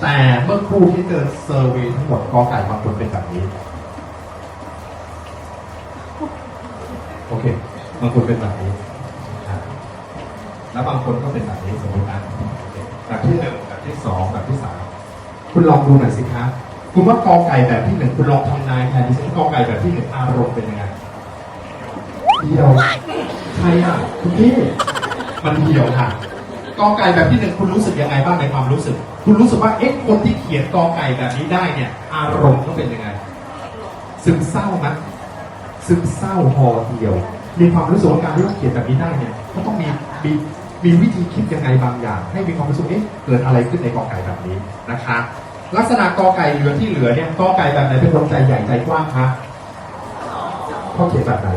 แต่เมื่อครูที่เจอเซอร์เวยทั้งหมดกอไก่บางคนเป็นแบบนี้ โอเคบางคนเป็นแบบนี้แล้วบางคนก็เป็นแบบนี้สมมตินะโอเคแบบที่หนึ่งแบบที่สองแบบที่สามคุณลองดูหน่อยสิคะคุณว่ากอไก่แบบที่หนึ่งคุณลองทำนายแทนดิฉันกอไก่แบบที่หนึ่งอารมณ์เป็นยังไงเหี่ยวใครอะคุณพี่มันเหี่ยวค่ะ กอไก่แบบที่หนึ่งคุณรู้สึกยังไงบ้างในความรู้สึก คุณรู้สึกว่าเอ๊ะคนที่เขียนกอไก่แบบนี้ได้เนี่ย อารมณ์ต้องเป็นยังไง ซึมเศร้าไหมซึมเศร้าหอเหี่ยว มีความรู้สึกว่าการที่เราเขียนแบบนี้ได้เนี่ยก็ต้องมีมีมีวิธีคิดยังไงบางอย่าง ให้มีความรู้สึกเอ๊ะเกิดอะไรขึ้นในกอไก่แบบนี้นะคะลักษณะกอไก่เหลือที่เหลือเนี่ยกอไก่แบบไหนเป็นคนใจใหญ่ใจกว้างคะเขาเขียนแบบไหน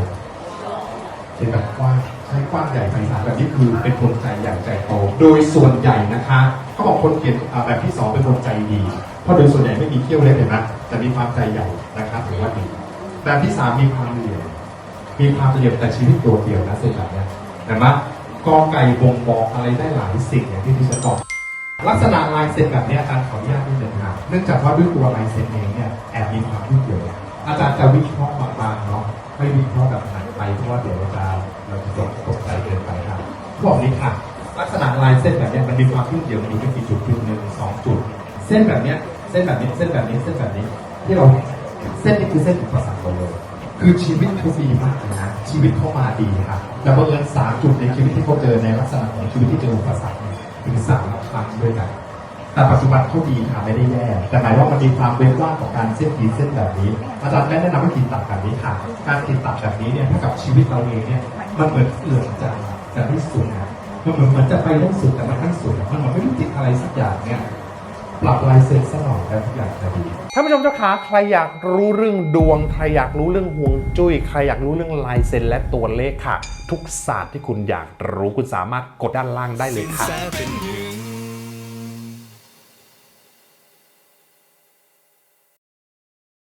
เขียนแบบกว้าง ใช้กว้างใหญ่ไพศาลแบบนี้คือเป็นคนใจใหญ่ใจโตโดยส่วนใหญ่นะคะเขาบอกคนเขียนแบบที่สองเป็นคนใจดี เพราะโดยส่วนใหญ่ไม่มีเขี้ยวเล็บเห็นไหมแต่มีความใจใหญ่นะครับถือว่าดีแบบที่สามมีความเหลี่ยมมีความเหลี่ยมแต่ชีวิตตัวเดียวนะเส้นแบบเนี้ยเห็นไหมกอไก่บ่งบอกอะไรได้หลายสิ่งอย่างที่ที่ฉันบอกลักษณะลายเซ็นแบบนี้อาจารย์ขออนุญาตนิดนึงครับเนื่องจากว่าด้วยตัวลายเซ็นเองเนี่ยแอบมีความยืดเยื้ออาจารย์จะวิเคราะห์บางๆเนาะไม่วิเคราะห์แบบหนไปเพราะว่าเดี๋ยวเราจะ เราจะตกใจเกินไปครับบอกนี้ค่ะ ลักษณะลายเส้นแบบนี้มันมีความยืดเยื้อมันมีแค่กี่จุดจุดหนึ่งสองจุด เส้นแบบนี้เส้นแบบนี้เส้นแบบนี้เส้นแบบนี้ ที่เราเส้นนี้คือเส้นอุปสรรคเราเลยคือชีวิตเขาดีมากเลยนะชีวิตเขามาดีครับแต่บังเอิญสามจุดในชีวิตที่เขาเจอในลักษณะของชีวิตที่เจออุปสรรคถึงสามครั้งด้วยกันแต่ปัจจุบันเขาดีค่ะไม่ได้แย่แต่หมายว่ามันมีความเว้นว่างของการเส้นขีดเส้นแบบนี้อาจารย์แนะนำให้ขีดตัดแบบนี้ค่ะ การขีดตัดแบบนี้เนี่ยถ้ากับชีวิตเราเองเนี่ย มันเหมือนเอื่อมใจากที่สุดนะมันเหมือนมันจะไปได้สุดแต่มันทั้งสุดมันเหมือนไม่รู้ติดอะไรสักอย่างเนี่ยปรับลายเซ็นซะหน่อยแล้วทุกอย่างจะดีท่านผู้ชมเจ้าขาใครอยากรู้เรื่องดวง ใครอยากรู้เรื่องห่วงจุ้ย ใครอยากรู้เรื่องลายเซ็นและตัวเลขค่ะ ทุกศาสตร์ที่คุณอยากรู้คุณสามารถกดด้านล่างได้เลยค่ะ